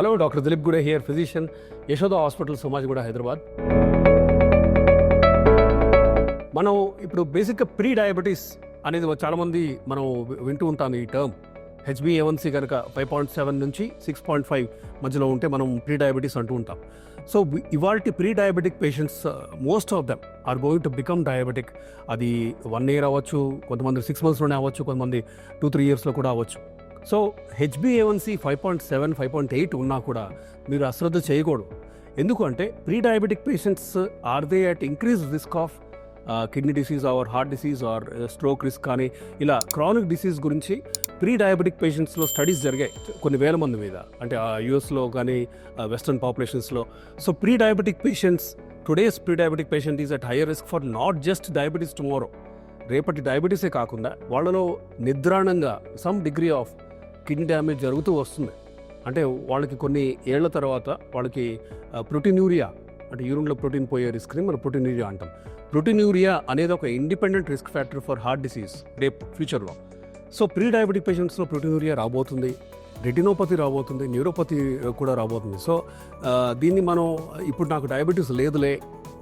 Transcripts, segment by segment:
Hello doctor Dilip Gude here physician Yashoda hospital Somajiguda Hyderabad మనం ఇప్పుడు బేసిక్గా pre diabetes అనేది చాలామంది మనం వింటూ ఉంటాం ఈ term H B A one C కనుక ఫైవ్ పాయింట్ సెవెన్ నుంచి సిక్స్ పాయింట్ ఫైవ్ మధ్యలో ఉంటే మనం ప్రీ డయాబెటీస్ అంటూ ఉంటాం. సో ఇవాళ pre diabetic patients most of them are going to become diabetic అది వన్ ఇయర్ అవ్వచ్చు కొంతమంది సిక్స్ మంత్స్లోనే అవ్వచ్చు కొంతమంది టూ త్రీ ఇయర్స్లో కూడా అవ్వచ్చు. So H B A one C five point seven five point eight ఉన్నా కూడా మీరు అశ్రద్ధ చేయకూడదు. ఎందుకు అంటే pre diabetic patients are they at increase risk of kidney disease or heart disease or stroke risk కానీ ఇలా క్రానిక్ డిసీజ్ గురించి ప్రీ డయాబెటిక్ పేషెంట్స్లో స్టడీస్ జరిగాయి కొన్ని వేల మంది మీద. అంటే యుఎస్లో కానీ western పాపులేషన్స్లో. So pre diabetic patients today's pre diabetic patient is at higher risk for not just diabetes tomorrow రేపటి డయాబెటీసే కాకుండా వాళ్ళలో నిద్రాణంగా some degree of skin damage జరుగుతూ వస్తుంది. అంటే వాళ్ళకి కొన్ని ఏళ్ళ తర్వాత వాళ్ళకి ప్రోటీన్యూరియా అంటే యూరిన్లో ప్రోటీన్ పోయే రిస్క్ని మనం ప్రోటీన్యూరియా అంటాం. ప్రోటీన్యూరియా అనేది ఒక independent risk factor for heart disease రేపు ఫ్యూచర్లో సో ప్రీ డయాబెటిక్ పేషెంట్స్లో ప్రోటీన్యూరియా రాబోతుంది రెటినోపతి రాబోతుంది న్యూరోపతి కూడా రాబోతుంది. సో దీన్ని మనం ఇప్పుడు నాకు డయాబెటీస్ లేదులే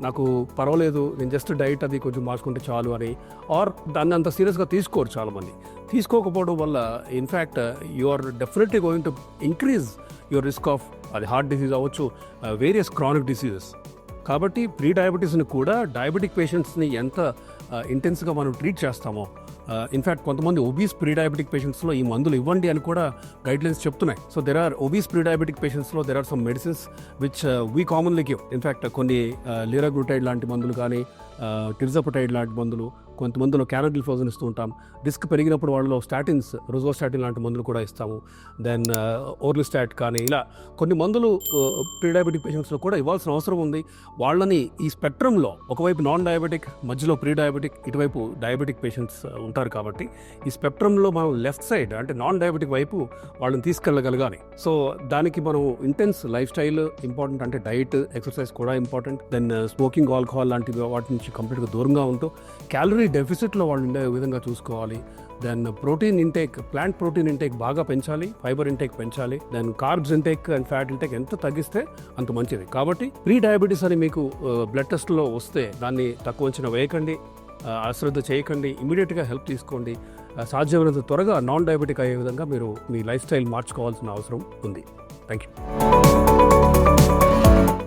నాకు పర్వాలేదు నేను జస్ట్ డైట్ అది కొంచెం మార్చుకుంటే చాలు అని. ఆర్ దాన్ని అంత సీరియస్గా తీసుకోరు చాలామంది. తీసుకోకపోవడం వల్ల in fact you are definitely going to increase your risk of అది హార్ట్ డిసీజ్ అవ్వచ్చు వేరియస్ క్రానిక్ డిసీజెస్ కాబట్టి ప్రీ డయాబెటీస్ని కూడా డయాబెటిక్ పేషెంట్స్ని ఎంత uh, ఇంటెన్స్గా మనం ట్రీట్ చేస్తామో ఇన్ఫ్యాక్ట్ కొంతమంది ఒబీస్ ప్రీ డయాబెటిక్ పేషెంట్స్లో ఈ మందులు ఇవ్వండి అని కూడా గైడ్లైన్స్ చెప్తున్నాయి. So there are obese pre diabetic పేషెంట్స్లో there are some medicines which we commonly give in fact కొన్ని uh, లిరాగ్లూటైడ్ లాంటి మందులు కానీ టిర్జపటైడ్ లాంటి మందులు కొంతమందిలో క్యానడిల్ఫోజన్ ఇస్తూ ఉంటాం. రిస్క్ పెరిగినప్పుడు వాళ్ళలో స్టాటిన్స్ రుజోస్టాటిన్ లాంటి మందులు కూడా ఇస్తాము. దెన్ ఓర్లిస్టాట్ కానీ ఇలా కొన్ని మందులు ప్రీడయాబెటిక్ పేషెంట్స్లో కూడా ఇవ్వాల్సిన అవసరం ఉంది. వాళ్ళని ఈ స్పెక్ట్రంలో ఒకవైపు నాన్ డయాబెటిక్ మధ్యలో ప్రీ డయాబెటిక్ ఇటువైపు డయాబెటిక్ పేషెంట్స్ ఉంటారు కాబట్టి ఈ స్పెక్ట్రంలో మనం లెఫ్ట్ సైడ్ అంటే నాన్ డయాబెటిక్ వైపు వాళ్ళని తీసుకెళ్ళగలగాలి. సో దానికి మనం ఇంటెన్స్ లైఫ్ స్టైల్ ఇంపార్టెంట్ అంటే డైట్ ఎక్సర్సైజ్ కూడా ఇంపార్టెంట్. దెన్ స్మోకింగ్ ఆల్కహాల్ లాంటి వాటి నుంచి కంప్లీట్గా దూరంగా ఉంటూ క్యాలరీ డెఫిసిట్లో వాళ్ళు ఉండే విధంగా చూసుకోవాలి. Then protein intake plant protein intake బాగా పెంచాలి ఫైబర్ ఇంటేక్ పెంచాలి then carbs intake and fat intake ఎంత తగ్గిస్తే అంత మంచిది. కాబట్టి ప్రీ డయాబెటీస్ అని మీకు బ్లడ్ టెస్ట్లో వస్తే దాన్ని తక్కువ అంచనా వేయకండి అశ్రద్ధ చేయకండి ఇమీడియట్గా హెల్ప్ తీసుకోండి సాధ్యమైనంత త్వరగా నాన్ డయాబెటిక్ అయ్యే విధంగా మీరు మీ లైఫ్ స్టైల్ మార్చుకోవాల్సిన అవసరం ఉంది. Thank you